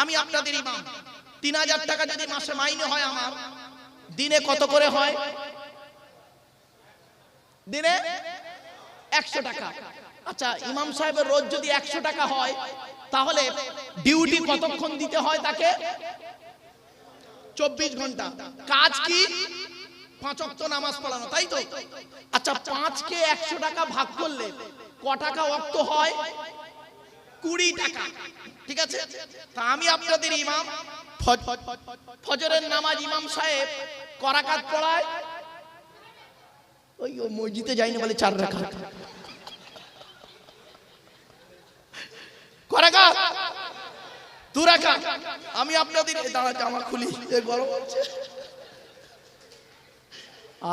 আমি আপনাদের ইমাম। তিন হাজার টাকা যদি মাসে মাইনে হয় আমার, দিনে কত করে হয়? দিনে একশো টাকা। আচ্ছা ইমাম সাহেবের রোজ যদি একশো টাকা হয়, তাহলে ডিউটি কতক্ষণ দিতে হয় তাকে? চব্বিশ ঘণ্টা। কাজ কি? পাঁচ অক্ত নামাজ পড়ানো, তাই তো? আচ্ছা পাঁচকে একশো টাকা ভাগ করলে ক টাকা অক্ত হয়? কুড়ি টাকা। ঠিক আছে? তা আমি আপনাদের ইমাম ফজরের নামাজ ইমাম সাহেব করাকাত পড়ায়। ওই মসজিদে যাইনি বলে চার রাখা করাকাত! দু রাখা আমি আপনাদের দাঁড়া, জামা খুলি গরম হচ্ছে।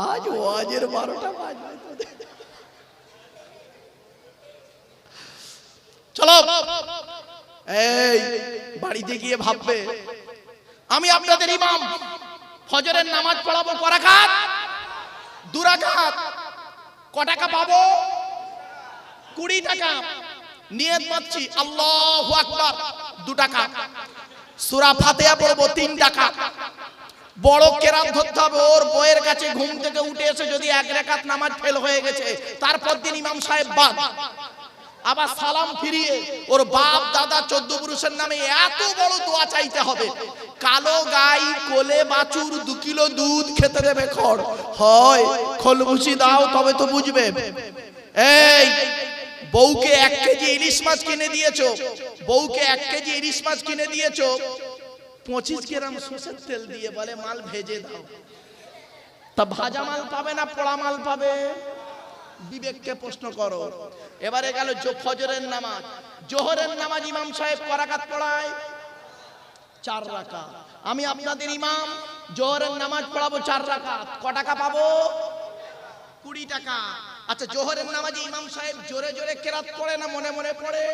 আজ ওয়াজের বারোটা বাজবে। চলো। এই, বাড়িতে গিয়ে ভাববে। আমি আপনাদের ইমাম। ফজরের নামাজ পড়াবো করাকাত দুরাকাত ক টাকা পাবো? কুড়ি টাকা। নিয়ত মারছি আল্লাহু আকবার, দু টাকা। সূরা ফাতিহা পড়ব, তিন টাকা। বড় কেরাত ধরতে হবে, ওর বইয়ের কাছে ঘুম থেকে উঠে এসে যদি এক রেখাত নামাজ ফেল হয়ে গেছে, তারপর দিন ইমাম সাহেব বাদ। আবার সালাম ফিরিয়ে ওর বাপ, দাদা, চোদ্দ পুরুষের নামে এত বড় দোয়া চাইতে হবে। কালো গাই, কোলে বাছুর, দু কিলো দুধ খেতে দেবে খড়। হয় খোল খোলবুসি দাও, তবে তো বুঝবে। এই, বউকে এক কেজি ইলিশ মাছ কিনে দিয়েছ। বউকে এক কেজি ইলিশ মাছ কিনে দিয়েছ। পঁচিশ গ্রাম সর্ষের তেল দিয়ে বলে, মাল ভেজে দাও। তা ভাজা মাল পাবে না পোড়া মাল পাবে? বিবেককে প্রশ্ন করো। এবারে গেল ফজরের নামাজ। জোহরের নামাজ ইমাম সাহেব করাকাত পড়ায়? চার রাকাত। আমি আপনাদের ইমাম, জোহরের নামাজ পড়াবো চার রাকাত। ক টাকা পাবো? কুড়ি টাকা। আচ্ছা জোহরের নামাজে ইমাম সাহেব জোরে জোরে কেরাত পড়ে না মনে মনে পড়ে?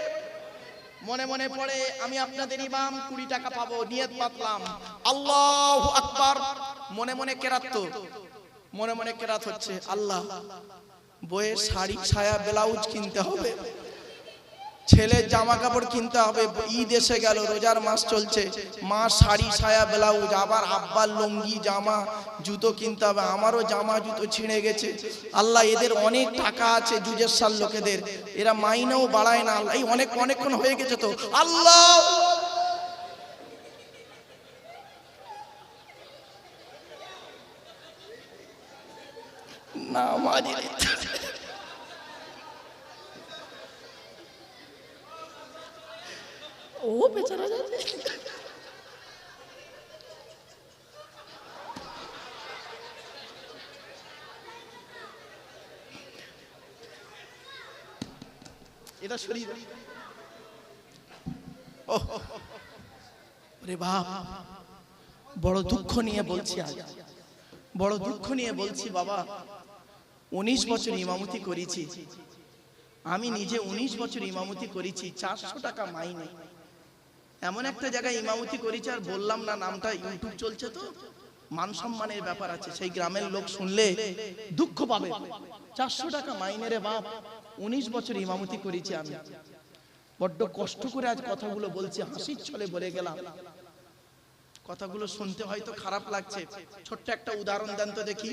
মনে মনে পড়ে, আমি আপনাদের ইমাম, কুড়ি টাকা পাবো, নিয়ত পাতলাম আল্লাহ আকবার। মনে মনে কেরাত তো। মনে মনে কেরাত হচ্ছে আল্লাহ। বইয়ের শাড়ি ছায়া ব্লাউজ কিনতে হবে। ছেলের জামা কাপড় কিনতে হবে। ঈদ এসে গেল রোজার মাস চলছে। মা শাড়ি ছায়া ব্লাউজ আবার আব্বার লুঙ্গি জামা জুতো কিনতে হবে। আমারও জামা জুতো ছিঁড়ে গেছে। আল্লাহ এদের অনেক টাকা আছে জুজের লোকেদের। এরা মাইনেও বাড়ায় না। আল্লাহ এই অনেক অনেকক্ষণ হয়ে গেছে তো। আল্লাহ! না মাঝে ও বেচারা যাচ্ছে শরীর। রে বাপ, বড় দুঃখ নিয়ে বলছি আজ। বড় দুঃখ নিয়ে বলছি বাবা, উনিশ বছর ইমামতি করেছি। আমি নিজে উনিশ বছর ইমামতি করেছি, চারশো টাকা মাইনে। এমন একটা জায়গায় ইমামতি করেছি আর বললাম না, নামটা ইউটিউব চলছে তো? মান সম্মানের ব্যাপার আছে। সেই গ্রামের লোক শুনলে দুঃখ পাবে। চারশো টাকা মাইনে রে বাপ, উনিশ বছর ইমামতি করেছি আমি। বড্ড কষ্ট করে আজ কথাগুলো বলছি, হাসির ছলে বলে গেলাম। কথাগুলো শুনতে হয়তো খারাপ লাগছে। ছোট্ট একটা উদাহরণ দেন তো দেখি।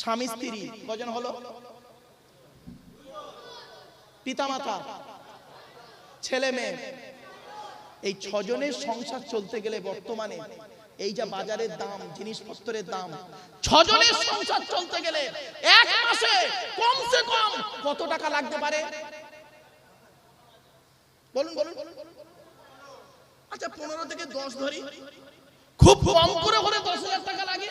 স্বামী, স্ত্রী, কজন হলো? পিতামাতা, ছেলে, মেয়ে। এই ছজনের সংসার চলতে গেলে বর্তমানে এই যা বাজারের দাম জিনিসপত্রের দাম ছজনের সংসার চলতে গেলে এক মাসে কমসে কম কত টাকা লাগতে পারে? বলুন বলুন আচ্ছা পনেরো থেকে দশ ধরি। খুব কম করে হলে দশ হাজার টাকা লাগে।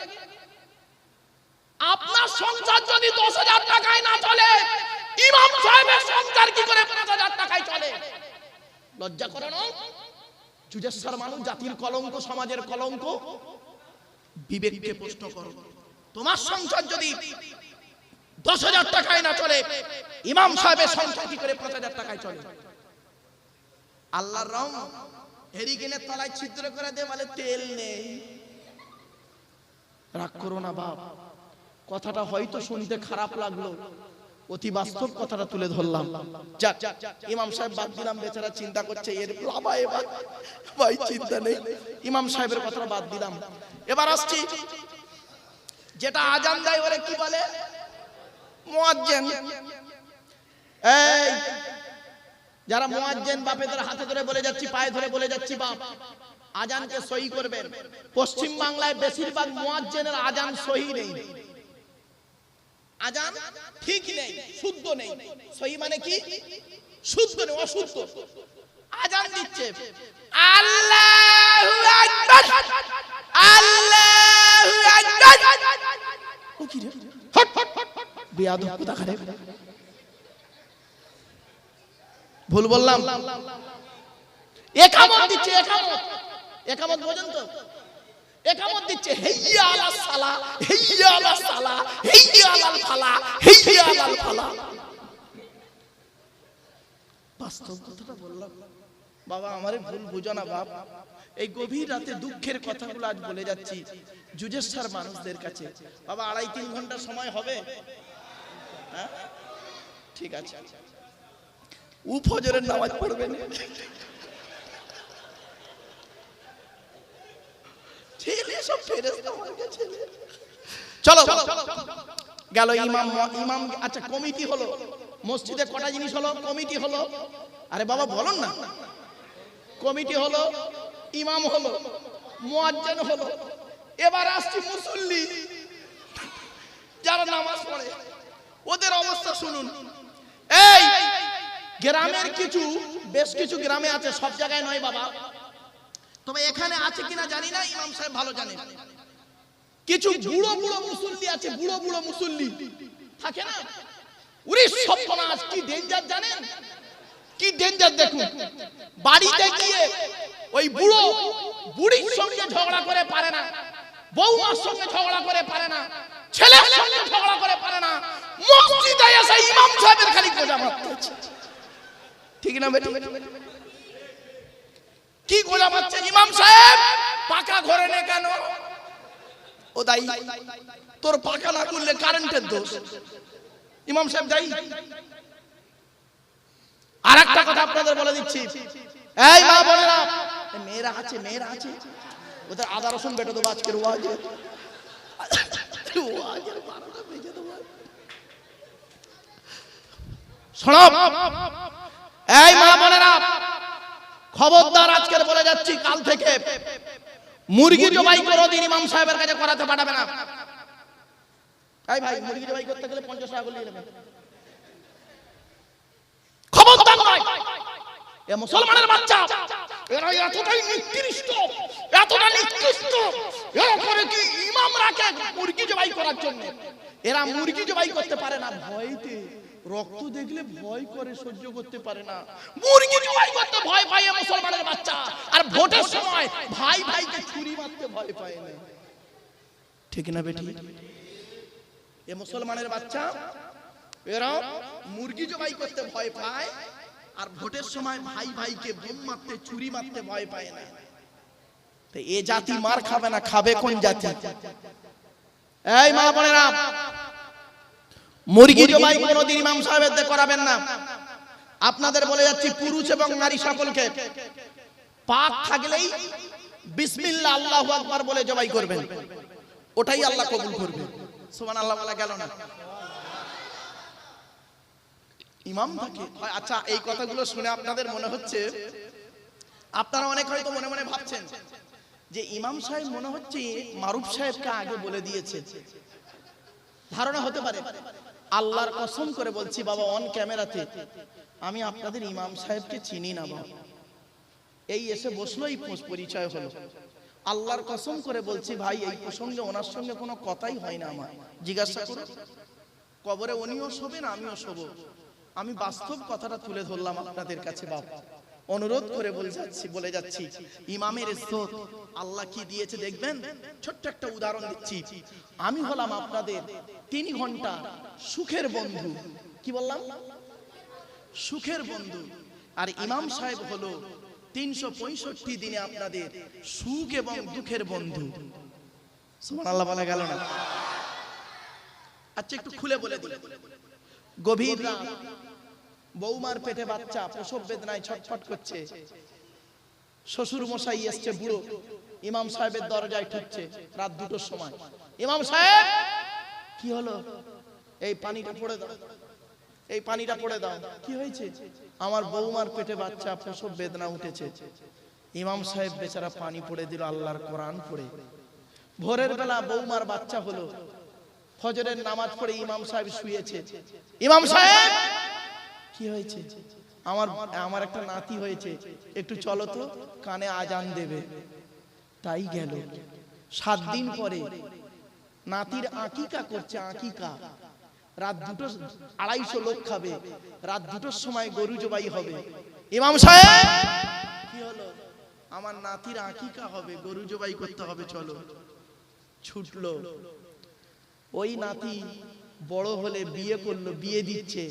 আপনার সংসার যদি দশ হাজার টাকায় না চলে ইমাম সাহেবের সংসার কি করে পাঁচ হাজার টাকায় চলে? লজ্জা করে না জুজেশ্বর মানুষ জাতির কলঙ্ক, সমাজের কলঙ্ক, বিবেককে প্রশ্ন করো। তোমার যদি দশ হাজার টাকায় না চলে, ইমাম সাহেবের কি করে পাঁচ হাজার টাকায় চলে? আল্লাহর রং হেরিকেনের তলায় ছিদ্র করে দে, বলে তেল নেই। রাগ করো না বাপ, কথাটা হয়তো শুনতে খারাপ লাগল। অতি বাস্তব কথাটা তুলে ধরলাম। যাক, ইমাম সাহেব বাদ দিলাম, বেচারা চিন্তা করছে, এর বাবা এবার? ভাই, চিন্তা নেই। ইমাম সাহেবের কথাটা বাদ দিলাম। এবার আসছি। যেটা আজান দেয়, ওরে কি বলে? মুয়াজ্জিন। এই, যারা মুয়াজ্জিন বাপেদের হাতে ধরে বলে যাচ্ছি, পায়ে ধরে বলে যাচ্ছি, বাপ, আজানকে সহি করবেন। পশ্চিম বাংলায় বেশিরভাগ মুয়াজ্জিনের আজান সহি নেই। আজান ঠিক নেই, শুদ্ধ নেই। সহি মানে কি? শুদ্ধ নেই, অশুদ্ধ। আজান দিচ্ছে। আল্লাহু আকবার। আল্লাহু আকবার। ও কি রে? হট হট হট বেয়াদব কোথাকারে? ভুল বললাম। একামত দিচ্ছে, একামত। একামত বোঝেন তো? একামত দিচ্ছে, হেইয়া আলা সালা, হেইয়া আলা সালা, হেইয়া আলাল ফালা, হেইয়া আলাল ফালা। বাস্তব কথাটা বললাম। বাবা, আমারে ভুল বুঝো না, বাপ। এই গভীর রাতে দুঃখের কথাগুলো আজ বলে যাচ্ছি জুজেশ্বর মানুষদের কাছে। বাবা, আড়াই তিন ঘণ্টা সময় হবে? হ্যাঁ? ঠিক আছে। উ ফজরের নামাজ পড়বেন? ছেলে সব ফেরেশতা আমার ছেলে। চলো গেল ইমাম। ইমাম আচ্ছা কমিটি হলো। মসজিদে কটা জিনিস হলো? কমিটি হলো। আরে বাবা বলুন না। কমিটি হলো ইমাম হলো মুয়াজ্জিন হলো। এবার আসছি মুসল্লি। যারা নামাজ পড়ে ওদের অবস্থা শুনুন। এই গ্রামের কিছু বেশ কিছু গ্রামে আছে সব জায়গায় নয় বাবা। তবে এখানে আছে কিনা জানি না ইমাম সাহেব ভালো জানেন। কিছু বুড়ো বুড়ো মুসল্লি আছে বুড়ো বুড়ো মুসল্লি। থাকে না? উরি সর্বনাশ কি ডেঞ্জার জানেন? কি ডেঞ্জার দেখুন। বাড়িতে গিয়ে ওই বুড়ো বুড়ির সঙ্গে ঝগড়া করে পারে না। বৌমার সঙ্গে ঝগড়া করে পারে না। ছেলের সঙ্গে ঝগড়া করে পারে না। মসজিদে এসে ইমাম সাহেবের খালি গোজা মারতে ঠিক না বেটি? কি গোজা মারছে ইমাম সাহেব? পাকা ঘরে নে কেন? ও দাই তোর পাকা না করলে কারেন্টের দোষ। ইমাম সাহেব যাই আর একটা কথা আপনাদের বলে দিচ্ছি। এই মা বোনেরা মেয়েরা আছে মেয়েরা আছে। ওদের আদা রসুন বেটে দেবো বেজে দেবো। শোনো। এই মা বোনেরা খবরদার আজকের বলে যাচ্ছি, কাল থেকে মুরগি জবাই কোনোদিন ইমাম সাহেবের কাছে করাতে পাঠাবে না। এই ভাই, মুরগি জবাই করতে গেলে পঞ্চাশ টাকা করে নেবে। খবরদার নয়। এ মুসলমানের বাচ্চা, এরা এতটাই নিকৃষ্ট, এতটা নিকৃষ্ট, এরা করে কি ইমামরাকে মুরগি জবাই করার জন্য? এরা মুরগি জবাই করতে পারে না, ভয়তে। রক্ত দেখলে ভয় করে, সহ্য করতে পারে না। মুরগি জবাই করতে, ভয় পায় মুসলমানের বাচ্চা। আর ভোটের সময় ভাই ভাইকে ছুরি মারতে ভয় পায় না। ঠিক না বেটি? এ মুসলমানের বাচ্চা এরা মুরগি জবাই করতে ভয় পায়, আর ভোটের সময় ভাই ভাইকে বোম মারতে, ছুরি মারতে ভয় পায় না। তো এ জাতি মার খাবে না, খাবে কোন জাতি? এই মা বোনেরা মুরগি জবাই কোনোদিন ইমাম সাহেবদের করাবেন না। আপনাদের বলে যাচ্ছি পুরুষ এবং নারী সকলকে। পাক থাকলেই বিসমিল্লাহ আল্লাহু আকবার বলে জবাই করবেন। ওটাই আল্লাহ কবুল করবে। সুবহানাল্লাহ বলা গেল না। ইমাম থাকে। আচ্ছা এই কথাগুলো শুনে আপনাদের মনে হচ্ছে আপনারা অনেক হয়তো মনে মনে ভাবছেন যে ইমাম সাহেব মনে হচ্ছে মারুফ সাহেবকে আগে বলে দিয়েছে। ধারণা হতে পারে। আল্লাহর কসম করে বলছি, বাবা অন ক্যামেরাতে আমি আপনাদের ইমাম সাহেবকে চিনি না, বাবা। এই এসে বসল এই পরিচয় হলো। আল্লাহর কসম করে বলছি, ভাই, এই প্রসঙ্গে ওনার সঙ্গে কোনো কথাই হয় না আমার। জিজ্ঞাসা করুন। কবরে উনিও শোবেন, আমিও শোবো। আমি বাস্তব কথাটা তুলে ধরলাম আপনাদের কাছে, বাবা। অনুরোধ করে বলে যাচ্ছি বলে যাচ্ছি, ইমামের ইজ্জত আল্লাহ কি দিয়েছে দেখবেন? ছোট্ট একটা উদাহরণ দিচ্ছি। আমি হলাম আপনাদের তিন ঘণ্টা সুখের বন্ধু। কি বললাম? সুখের বন্ধু। আর ইমাম সাহেব হলো তিনশো পঁয়ষট্টি দিনে আপনাদের সুখ এবং দুঃখের বন্ধু। সুবহানাল্লাহ বলা গেল না? আচ্ছা একটু খুলে বলে গভীর বৌমার পেটে বাচ্চা, প্রসব বেদনায় ছটফট করছে। শ্বশুর মশাই এসছে বুড়ো, ইমাম সাহেবের দরজায় ঠুকছে রাত দুটোর সময়। ইমাম সাহেব, কি হলো? এই পানিটা পড়ে দাও। এই পানিটা পড়ে দাও। কি হয়েছে? আমার বৌমার পেটে বাচ্চা, প্রসব বেদনা উঠেছে। ইমাম সাহেব বেচারা পানি পড়ে দিল আল্লাহর কোরআন পড়ে। ভোরের বেলা বৌমার বাচ্চা হলো। ফজরের নামাজ পড়ে ইমাম সাহেব শুয়েছে। ইমাম সাহেব কি হয়েছে? আমার আমার একটা নাতি হয়েছে। একটু চলো তো, কানে আজান দেবে। তাই গেল। সাত দিন পরে নাতির আকিকা করছে আকিকা। রাত দুটো আড়াইশো লোক খাবে। রাত দুটোর সময় গরু জবাই হবে। ইমাম সাহেব! কি হলো? আমার নাতির আকিকা হবে। গরু জবাই করতে হবে, চলো। ছুটলো। ওই নাতি বড় হলে বিয়ে করল, বিয়ে দিচ্ছে।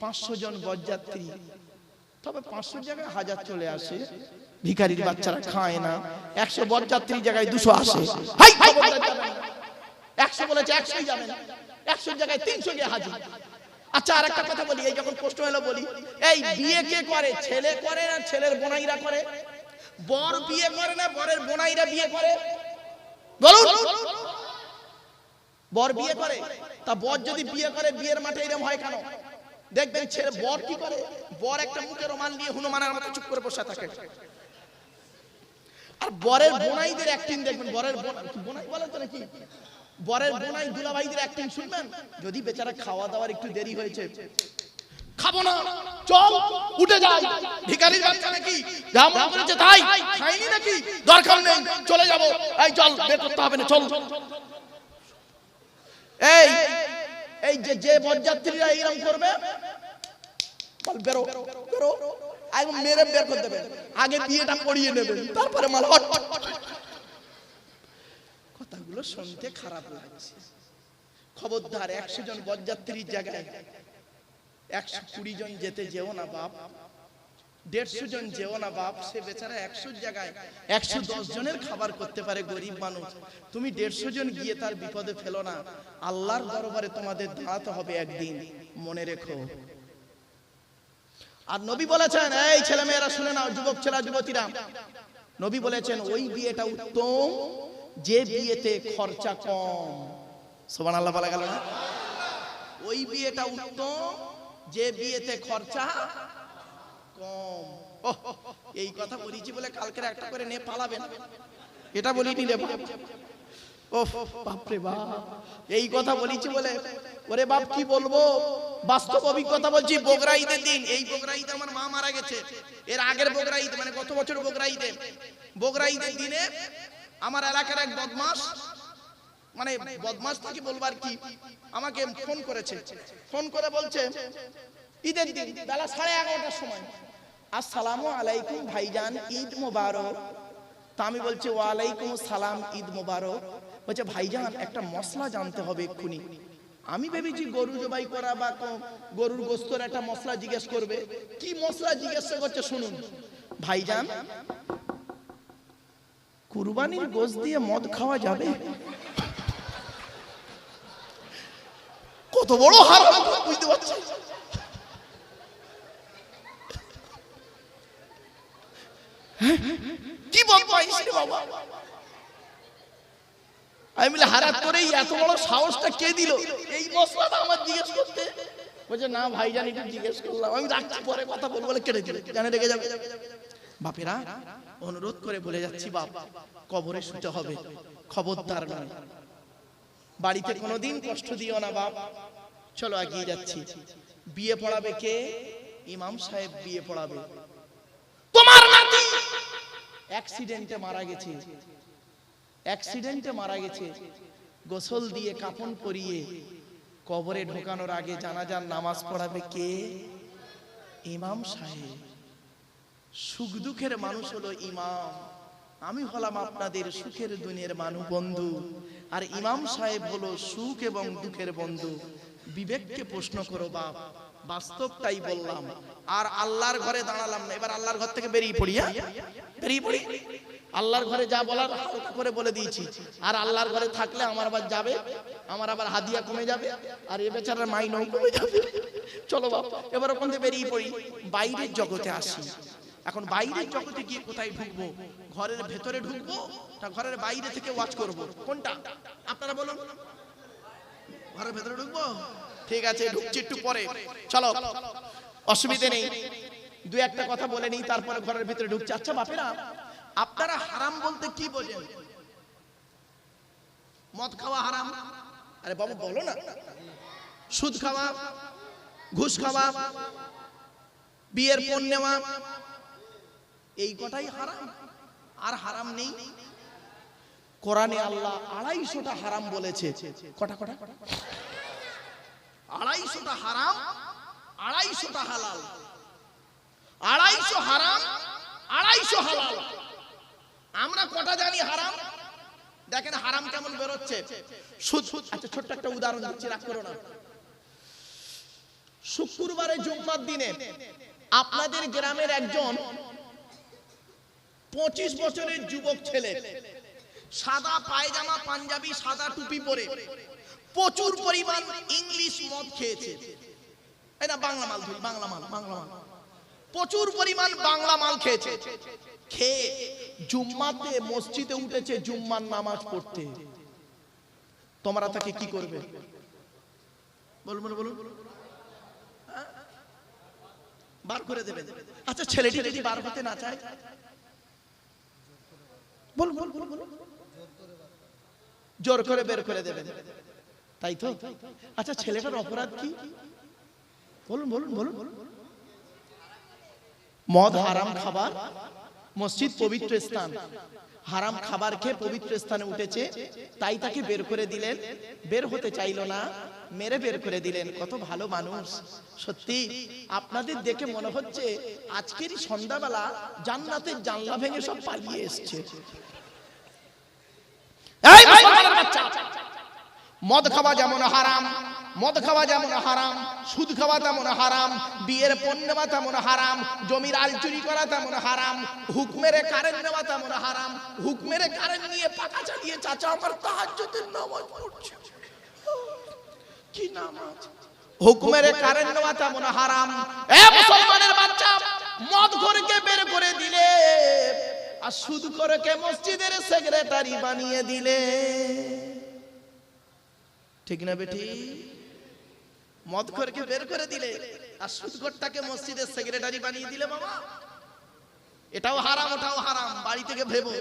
পাঁচশো জন বরযাত্রী। তবে পাঁচশো জায়গায় হাজার চলে আসে। ভিখারির বাচ্চারা খায় না। একশো বরযাত্রী জায়গায় দুশো আসে। না। একশো বলেছে একশোই যাবেন একশোর জায়গায় তিনশো গিয়ে হাজির। আচ্ছা আর একটা কথা বলি। এই যখন প্রশ্ন বলি, এই বিয়ে কে করে? ছেলে করে না ছেলের বোনাইরা করে? বর বিয়ে করে না বরের বোনাইরা বিয়ে করে? বলুন। বর বিয়ে করে? তা বর যদি বিয়ে করে বিয়ের মাঠে এরকম হয় কেন? দেখবেন ছেলে বর কি করে? বর একটা মুখে রোমাল নিয়ে হনুমানের মতো চুপ করে বসে থাকে। আর বরের বোনাইদের অ্যাক্টিং দেখবেন বরের বোনাই বলে তো নাকি? বরের বোনাই দুলাভাইদের অ্যাক্টিং শুনবেন? যদি বেচারা খাওয়া দাওয়ার একটু দেরি হয়েছে। খাব না চল উঠে যাই। ভিখারির বাচ্চা নাকি? যা মনে করেছে তাই খাইনি নাকি? দরকার নেই চলে যাব। এই চল বের করতে হবে না চল। এই এই যে যে বরযাত্রীরা এইরকম করবে, বল, বেরো বেরো একদম মেরে বের করে দেবে। আগে বিয়েটা পড়িয়ে নেবেন তারপরে মাল হট। কথাগুলো শুনতে খারাপ লাগছে। খবরদার একশো জন বরযাত্রীর জায়গায়, একশো কুড়ি জন যেতে যেও না বাপ। দেড়শো জন যেও না, বাপ সে বেচারা একশো জায়গায় একশো দশ জনের খাবার করতে পারে গরিব মানুষ। তুমি দেড়শো জন গিয়ে তার বিপদে ফেলো না। আল্লাহর দরবারে তোমাদের দাঁড়াতে হবে একদিন, মনে রেখো। আর নবী বলেছেন, এই ছেলে মেয়েরা শুনে নাও, যুবক ছেলে, যুবতীরা। নবী বলেছেন, ওই বিয়েটা উত্তম, যে বিয়েতে খরচা কম। সোমান আল্লাহ বলা গেল না? ওই বিয়েটা উত্তম, যে বিয়েতে খরচা কম। এই কথা বলেছি বলে কালকের একটা করে নিয়ে পালাবেন। এটা বলিনি রে বাপ ও বাপরে বাপ। এই কথা বলেছি বলে, ওরে বাপ, কি বলব? বাস্তব অভিজ্ঞতা বলছি বগরা ঈদের দিন। এই বগরা ঈদে আমার মা মারা গেছে। এর আগের বগরা ঈদ মানে গত বছর বগরা ঈদে বগরা ঈদের দিনে আমার এলাকার এক বদমাস মানে বদমাস থেকে বলবার কি, আমাকে ফোন করেছে। ফোন করে বলছে, ঈদের দিন, বেলা সাড়ে এগারোটার সময় আসসালামু আলাইকুম ভাইজান, ঈদ মোবারক। তা আমি বলছি, ওয়ালাইকুম সালাম ঈদ মোবারক। বলছে, ভাইজান, একটা মশলা জানতে হবে এক্ষুনি। আমি ভেবেছি গরু জবাই করা বা গরুর গোস্তর একটা মশলা জিজ্ঞেস করবে। কি মশলা জিজ্ঞেস করছে শুনুন। ভাইজান, কুরবানির গোশ দিয়ে মদ খাওয়া যাবে? কত বড় হার বুঝতে পারছি কি বাবা? আমি বলে এত বড় সাহসটা কে দিল? এই মশলাটা আমার জিজ্ঞেস করতে। বলছে, না ভাইজান, একটু জিজ্ঞেস করলাম। আমি রাখছি, পরে কথা বলব বলে জানে রেগে যাবে। বাপেরা, অনুরোধ করে বলে যাচ্ছি, বাপ, কবরে শুতে হবে। খবরদার নয়। বাড়িতে কোনোদিন কষ্ট দিও না, বাপ। চলো, এগিয়ে যাচ্ছি। বিয়ে পড়াবে কে? ইমাম সাহেব বিয়ে পড়াবে। তোমার নাতি! অ্যাক্সিডেন্টে মারা গেছে। অ্যাক্সিডেন্টে মারা গেছে। গোসল দিয়ে কাফন পরিয়ে কবরে ঢোকানোর আগে জানাজার নামাজ পড়াবে কে? ইমাম সাহেব। সুখ দুঃখের মানুষ হলো ইমাম। আমি হলাম আপনাদের সুখের দুনিয়ার মানু বন্ধু। আর ইমাম সাহেব হলো সুখ এবং দুঃখের বন্ধু। বিবেককে প্রশ্ন করো বাপ। বাস্তবটাই বললাম। আর আল্লাহর ঘরে দাঁড়ালাম না। এবার আল্লাহর ঘর থেকে বেরিয়ে পড়ি হ্যাঁ? বেরিয়ে পড়ি? আল্লাহর ঘরে যা বলার হালকা করে বলে দিয়েছি। আর আল্লাহর ঘরে থাকলে আমার আবার যাবে, আমার আবার হাদিয়া কমে যাবে, আর এ বেচারার মাইনও কমে যাবে। চলো বাবা এবার ওখান থেকে বেরিয়ে পড়ি। বাইরের জগতে আসি। এখন বাইরের জগতে গিয়ে কোথায় ঢুকবো? ঘরের ভেতরে ঢুকবো না ঘরের বাইরে থেকে ওয়াচ করব? কোনটা? আপনারা বলুন। ঘরের ভেতরে ঢুকবো? ঠিক আছে ঢুকছি একটু পরে। চলো অসুবিধে নেই। দু একটা কথা বলে নিই তারপরে ঘরের ভিতরে ঢুকছে। আচ্ছা বাপেরা আপনারা হারাম বলতে কি বোঝেন? মদ খাওয়া হারাম? আরে বাবু বলো না। সুদ খাওয়া ঘুষ খাওয়া বিয়ের পণ নেওয়া এই কটাই হারাম? আর হারাম নেই? কোরআনে আল্লাহ আড়াইশোটা হারাম বলেছে। কটা কটা? আড়াইশোটা হারাম, আড়াইশোটা হালাল। আড়াইশো হারাম, আড়াইশো হালাল। আমরা কটা জানি হারাম? দেখেন হারাম কেমন বেরোচ্ছে। আচ্ছা ছোট্ট একটা উদাহরণ দিচ্ছি, রাগ করো না। শুক্রবারে জুম্মার দিনে আপনাদের গ্রামের একজন পঁচিশ বছরের যুবক ছেলে, সাদা পায়জামা, পাঞ্জাবি, সাদা টুপি পরে প্রচুর পরিমাণ ইংলিশ মদ খেয়েছে। এটা বাংলা মাল ধরি, বাংলা মাল বাংলা মাল। প্রচুর পরিমাণ বাংলা মাল খেয়েছে। খেয়ে জুম্মাতে, মসজিদে উঠেছে জুম্মার নামাজ পড়তে। তোমরা তাকে কি করবে? বলুন বলুন বলুন? বার করে দেবেন। আচ্ছা ছেলেটি যদি বার হতে না চায়? বল বল বল বল জোর করে বের করে দেবেন। তাই তো? আচ্ছা ছেলেটার অপরাধ কি? বলুন বলুন বলুন। মদ হারাম খাবার, মসজিদ পবিত্র স্থান। হারাম খাবার খেয়ে পবিত্র স্থানে উঠেছে, তাই তাকে বের করে দিলেন। বের হতে চাইলো না, মেরে বের করে দিলেন। কত ভালো মানুষ। সত্যি, আপনাদের দেখে মনে হচ্ছে আজকেরই সন্ধ্যাবেলা জান্নাতের জানলা ভেঙে সব পালিয়ে এসছে। এই বাচ্চা! মদ খাওয়া যেমন হারাম, মদ খাওয়া যেমন হারাম, সুদ খাওয়া তেমন হারাম, বিয়ের পণ্য নেওয়া তেমন হারাম, জমির আল চুরি করা তেমন হারাম হুক মেরে কারেন্ট নেওয়া তেমন হারাম হুক মেরে কারেন্ট নিয়ে পাকা চালিয়ে চাচা আমার তাহাজ্জুদের নামাজ পড়ছে। কি নামাজ হুক মেরে কারেন্ট নেওয়া তেমন হারাম। এ মুসলমানের বাচ্চা, মদ ঘরকে বের করে দিলে, আর সুদ করে কে মসজিদের সেক্রেটারি বানিয়ে দিলে। ঠিক না বেটি? মদ খোরকে বের করে দিলে আর সুদঘরটাকে মসজিদের সেক্রেটারি বানিয়ে দিলে বাবা। এটাও হারাম, ওটাও হারাম, বাড়ি থেকে ভেবো।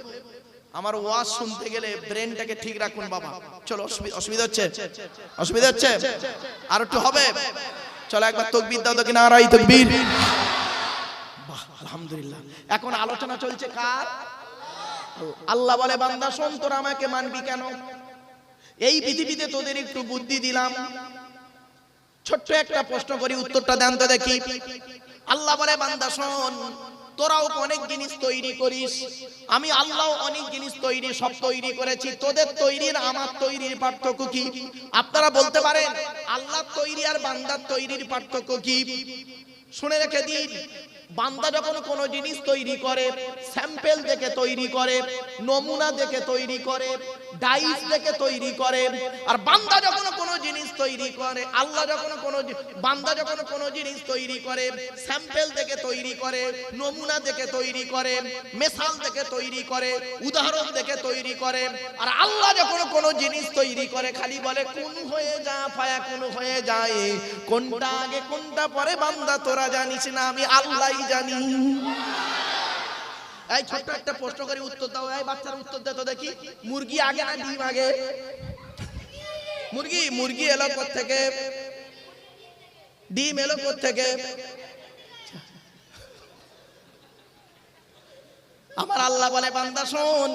আমার ওয়াজ শুনতে গেলে ব্রেনটাকে ঠিক রাখুন বাবা। চলো, অসুবি- অসুবিধা হচ্ছে? অসুবিধা হচ্ছে? আর একটু হবে? চলো একবার তকবির দাও তো কিনা আর এই তকবির। বাহ, আলহামদুলিল্লাহ। এখন আলোচনা চলছে কার? আল্লাহ বলে, বান্দা, শোন, তোরা আমাকে মানবি কেন? এই পৃথিবীতে তোদের একটু বুদ্ধি দিলাম। ছোট্ট একটা প্রশ্ন করি, উত্তরটা দেন তো দেখি। আল্লাহ বলে, বান্দা, শোন, তোরাও অনেক জিনিস তৈরি করিস। আমি আল্লাহ অনেক জিনিস তৈরি, সব তৈরি করেছি। তোদের তৈরির, আমার তৈরির পার্থক্য কি? আপনারা বলতে পারেন আল্লাহ তৈরি আর বান্দার তৈরির পার্থক্য কি? শুনে রেখে দিন। বান্দা যখন কোনো জিনিস তৈরি করে স্যাম্পেল দেখে তৈরি করে নমুনা দেখে তৈরি করে ডাইস দেখে তৈরি করে আর বান্দা যখন কোনো জিনিস তৈরি করে আল্লাহ যখন কোনো বান্দা যখন কোনো জিনিস তৈরি করে স্যাম্পেল দেখে তৈরি করে নমুনা দেখে তৈরি করে মেশাল দেখে তৈরি করে উদাহরণ দেখে তৈরি করে আর আল্লাহ যখন কোনো জিনিস তৈরি করে খালি বলে কোন হয়ে যা ফায়া কোন হয়ে যায় কোনটা আগে কোনটা পরে বান্দা তোরা জানিস না আমি আল্লাহই জানি। এই ছোট্ট একটা প্রশ্ন করে উত্তর দাও, এই বাচ্চার উত্তর দে তো দেখি। মুরগি আগে না ডিম আগে? মুরগি মুরগি এলো থেকে ডিম এলো থেকে আমার আল্লাহ বলে, বান্দা, শোন,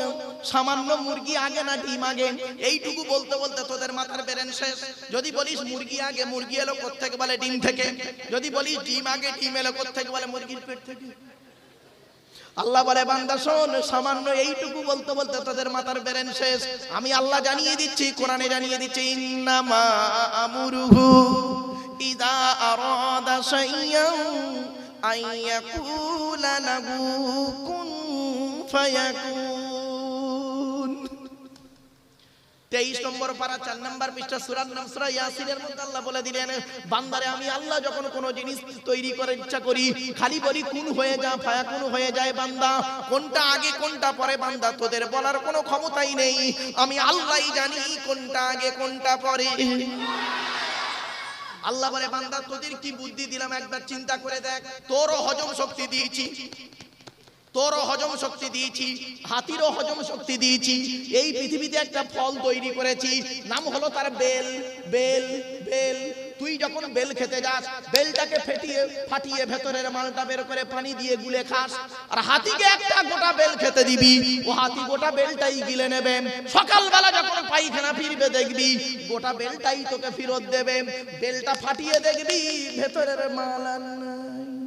সামান্য মুরগি আগে না ডিম আগে? এইটুকু বলতে বলতে তোদের মাথার বেরেন শেষ। যদি বলিস মুরগি আগে, মুরগি এলো থেকে বলে ডিম থেকে? যদি বলিস ডিম আগে, ডিম এলো থেকে বলে মুরগির পেট থেকে? আল্লাহ বলে, বান্দা, শোন, সামান্য এইটুকু বলতে বলতে তোদের মাথার বেরেন শেষ। আমি আল্লাহ জানিয়ে দিচ্ছি, কোরআনে জানিয়ে দিচ্ছি, ইন্নামা আমুরুহু ইদা আরাদা শাইয়ান আইয়াকুলা লাহু কুন তেইশ নম্বর চার নম্বর বলে দিলেন, বান্দারে, আমি আল্লাহ যখন জিনিস তৈরি ইচ্ছা করি কোন হয়ে যা ফায়া কোন হয়ে যায় বান্দা, কোনটা আগে, কোনটা পরে তোদের বলার কোনো ক্ষমতাই নেই, আমি আল্লাহই জানি কোনটা আগে, কোনটা পরে। আল্লাহ বলে, বান্দা, তোদের কি বুদ্ধি দিলাম, একবার চিন্তা করে দেখ, তোরও হজম শক্তি দিয়েছি। তোরও হজম শক্তি দিয়েছি, হাতিরও হজম শক্তি দিয়েছি, এই পৃথিবীতে একটা ফল তৈরি করেছি, নাম হলো তার বেল বেল বেল। তুই যখন বেল খেতে যাস, বেলটাকে ফেটিয়ে, ফাটিয়ে ভেতরের মালটা বের করে পানি দিয়ে গুলে খাস, আর হাতিকে একটা গোটা বেল খেতে দিবি, ও হাতি গোটা বেলটাই গিলে নেবে। সকালবেলা যখন পায়খানা ফিরবে দেখবি, গোটা বেলটাই তোকে ফেরত দেবে। বেলটা ফাটিয়ে দেখবি, ভেতরের মাল নাই।